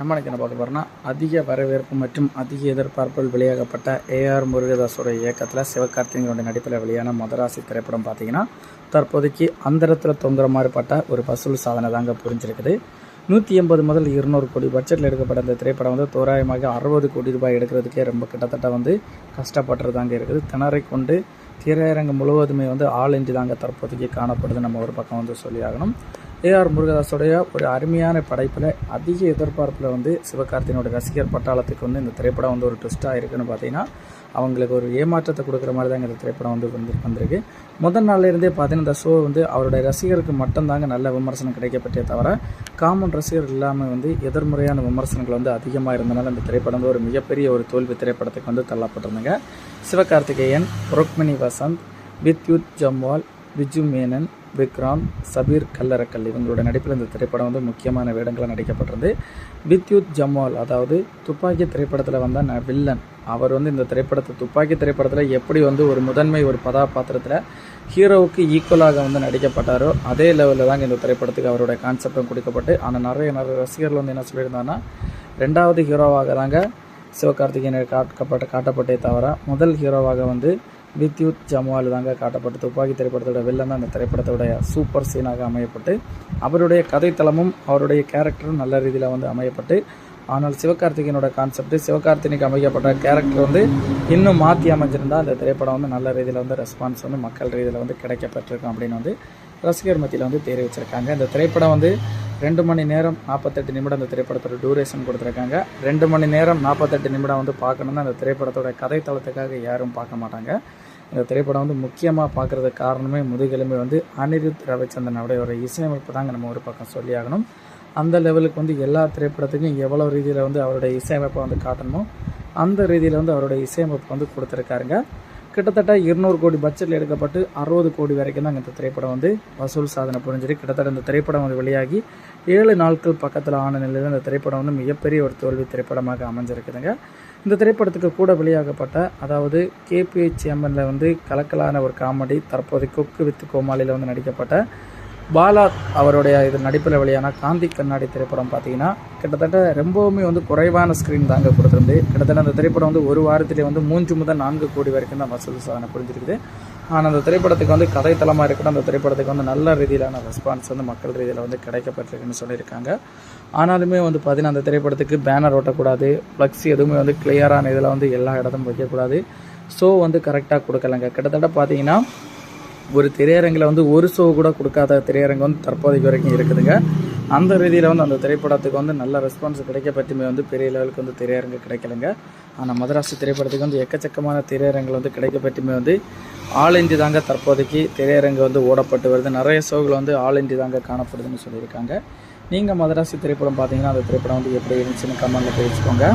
நம்மளுக்கு என்ன பார்க்க போகிறோம்னா அதிக வரவேற்பு மற்றும் அதிக எதிர்பார்ப்பில் வெளியாகப்பட்ட ஏஆர் முருகதாஸோட இயக்கத்தில் சிவகார்த்திகனுடைய நடிப்பில் வெளியான மதராசி திரைப்படம் பார்த்தீங்கன்னா தற்போதைக்கு அந்தரத்தில் தொங்குற மாதிரிப்பட்ட ஒரு வசூல் சாதனை தாங்க புரிஞ்சிருக்குது. நூற்றி எண்பது முதல் இருநூறு கோடி பட்ஜெட்டில் எடுக்கப்பட்ட இந்த திரைப்படம் வந்து தோராயமாக அறுபது கோடி ரூபாய் எடுக்கிறதுக்கே ரொம்ப கிட்டத்தட்ட வந்து கஷ்டப்பட்டுறதாங்க இருக்குது. திணறை கொண்டு திரையரங்கு முழுவதுமே வந்து ஆள் இன்றி தாங்க தற்போதைக்கு காணப்படுது. நம்ம ஒரு பக்கம் வந்து சொல்லி ஆகணும் ஏஆர் முருகதாஸோடைய ஒரு அருமையான படைப்பில் அதிக எதிர்பார்ப்பில் வந்து சிவகார்த்திகேயனோட ரசிகர் பட்டாளத்துக்கு வந்து இந்த திரைப்படம் வந்து ஒரு ட்விஸ்ட்டாக இருக்குன்னு பார்த்தீங்கன்னா அவங்களுக்கு ஒரு ஏமாற்றத்தை கொடுக்குற மாதிரி தாங்க இந்த திரைப்படம் வந்து வந்து வந்திருக்கு. முதல் நாள்லேருந்தே பார்த்தீங்கன்னா இந்த ஷோ வந்து அவருடைய ரசிகருக்கு மட்டும்தாங்க நல்ல விமர்சனம் கிடைக்கப்பட்டே தவிர காமன் ரசிகர் இல்லாமல் வந்து எதிர்மறையான விமர்சனங்கள் வந்து அதிகமாக இருந்தனால இந்த திரைப்படம் வந்து ஒரு மிகப்பெரிய ஒரு தோல்வி திரைப்படத்துக்கு வந்து தள்ளப்பட்டிருந்தாங்க. சிவகார்த்திகேயன் ருக்மிணி வசந்த் வித்யுத் ஜம்வால் விஜு மேனன் விக்ராந்த் சபீர் கல்லறக்கல் இவங்களோட நடிப்பில் இந்த திரைப்படம் வந்து முக்கியமான வேடங்களாக நடிக்கப்பட்டிருந்து வித்யுத் ஜம்வால் அதாவது துப்பாக்கி திரைப்படத்தில் வந்த ந- வில்லன் அவர் வந்து இந்த திரைப்படத்தை துப்பாக்கி திரைப்படத்தில் எப்படி வந்து ஒரு முதன்மை ஒரு கதாபாத்திரத்தில் ஹீரோவுக்கு ஈக்குவலாக வந்து நடிக்கப்பட்டாரோ அதே லெவலில் தாங்க இந்த திரைப்படத்துக்கு அவருடைய கான்செப்டும் கொடுக்கப்பட்டு ஆனால் நிறைய நிறைய ரசிகர்கள் வந்து என்ன சொல்லியிருந்தாங்கன்னா ரெண்டாவது ஹீரோவாக தாங்க சிவகார்த்திகேயன் காட்டப்பட்ட காட்டப்பட்டே தவிர முதல் ஹீரோவாக வந்து வித்யுத் ஜமால் தாங்க காட்டப்பட்டு துப்பாக்கி திரைப்படத்தோட வில்லன் அந்த திரைப்படத்தோடைய சூப்பர் சீனாக அமையப்பட்டு அவருடைய கதைத்தளமும் அவருடைய கேரக்டரும் நல்ல ரீதியில் வந்து அமையப்பட்டு ஆனால் சிவகார்த்திகேயனோட கான்செப்ட் சிவகார்த்திகனுக்கு அமைக்கப்பட்ட கேரக்டர் வந்து இன்னும் மாற்றி அமைஞ்சிருந்தால் அந்த திரைப்படம் வந்து நல்ல ரீதியில் வந்து ரெஸ்பான்ஸ் வந்து மக்கள் ரீதியில் வந்து கிடைக்கப்பட்டிருக்கும் அப்படின்னு வந்து ரசிகர் மத்தியில் வந்து தெரிவிச்சிருக்காங்க இந்த திரைப்படம் வந்து ரெண்டு மணி நேரம் நாற்பத்தெட்டு நிமிடம் அந்த திரைப்படத்தோட டூரேஷன் கொடுத்துருக்காங்க. ரெண்டு மணி நேரம் நாற்பத்தெட்டு நிமிடம் வந்து பார்க்கணுன்னா அந்த திரைப்படத்தோட கதைத்தளத்துக்காக யாரும் பார்க்க மாட்டாங்க. இந்த திரைப்படம் வந்து முக்கியமாக பார்க்குறதுக்கு காரணமே முதுகெலும்பு வந்து அனிருத் ரவிச்சந்திரனுடைய ஒரு இசையமைப்பு தாங்க நம்ம ஒரு பக்கம் சொல்லி ஆகணும். அந்த லெவலுக்கு வந்து எல்லா திரைப்படத்துக்கும் எவ்வளோ ரீதியில் வந்து அவருடைய இசையமைப்பை வந்து காட்டணுமோ அந்த ரீதியில் வந்து அவருடைய இசையமைப்பு வந்து கொடுத்துருக்காருங்க. கிட்டத்தட்ட இருநூறு கோடி பட்ஜெட்டில் எடுக்கப்பட்டு அறுபது கோடி வரைக்கும் தான் இந்த திரைப்படம் வந்து வசூல் சாதனை புரிஞ்சிரு கிட்டத்தட்ட இந்த திரைப்படம் வந்து வெளியாகி ஏழு நாட்கள் பக்கத்தில் ஆன நிலையில் இந்த திரைப்படம் வந்து மிகப்பெரிய ஒரு தோல்வி திரைப்படமாக அமைஞ்சிருக்குதுங்க. இந்த திரைப்படத்துக்கு கூட வெளியாகப்பட்ட அதாவது கேபிஹெச்எம்எல்ல வந்து கலக்கலான ஒரு காமெடி தற்போது கொக்கு வித்து கோமாளியில் வந்து நடிக்கப்பட்ட பாலா அவருடைய இது நடிப்பில் வெளியான காந்தி கண்ணாடி திரைப்படம் பார்த்தீங்கன்னா கிட்டத்தட்ட ரொம்பவுமே வந்து குறைவான ஸ்க்ரீன் தாங்க கொடுத்துருந்து கிட்டத்தட்ட அந்த திரைப்படம் வந்து ஒரு வாரத்திலே வந்து மூன்று முதல் நான்கு கோடி வரைக்கும் தான் வசூல் சாதனை புரிஞ்சிருக்குது. ஆனால் அந்த திரைப்படத்துக்கு வந்து கதைத்தளமாக இருக்கட்டும் அந்த திரைப்படத்துக்கு வந்து நல்ல ரீதியிலான ரெஸ்பான்ஸ் வந்து மக்கள் ரீதியில் வந்து கிடைக்கப்பட்டிருக்குன்னு சொல்லியிருக்காங்க. ஆனாலுமே வந்து பார்த்தீங்கன்னா அந்த திரைப்படத்துக்கு பேனர் ஓட்டக்கூடாது ஃப்ளக்ஸ் எதுவுமே வந்து கிளியரான இதில் வந்து எல்லா இடத்தும் வைக்கக்கூடாது. ஸோ வந்து கரெக்டாக கொடுக்கலங்க. கிட்டத்தட்ட பார்த்தீங்கன்னா ஒரு திரையரங்கில் வந்து ஒரு ஷோ கூட கொடுக்காத திரையரங்கு வந்து தற்போதைக்கு வரைக்கும் இருக்குதுங்க. அந்த ரீதியில் வந்து அந்த திரைப்படத்துக்கு வந்து நல்ல ரெஸ்பான்ஸ் கிடைக்க பற்றியுமே வந்து பெரிய லெவலுக்கு வந்து திரையரங்கு கிடைக்கலங்க. ஆனால் மதராசி திரைப்படத்துக்கு வந்து எக்கச்சக்கமான திரையரங்குகள் வந்து கிடைக்க பற்றியுமே வந்து ஆல் இந்தி தாங்க தற்போதைக்கு திரையரங்கு வந்து ஓடப்பட்டு வருது. நிறைய ஷோகள் வந்து ஆல் இந்தி தாங்க காணப்படுதுன்னு சொல்லியிருக்காங்க. நீங்கள் மதராசி திரைப்படம் பார்த்தீங்கன்னா அந்த திரைப்படம் வந்து எப்படி இருந்துச்சுன்னு கமெண்ட்டில் தெரிவிச்சுக்கோங்க.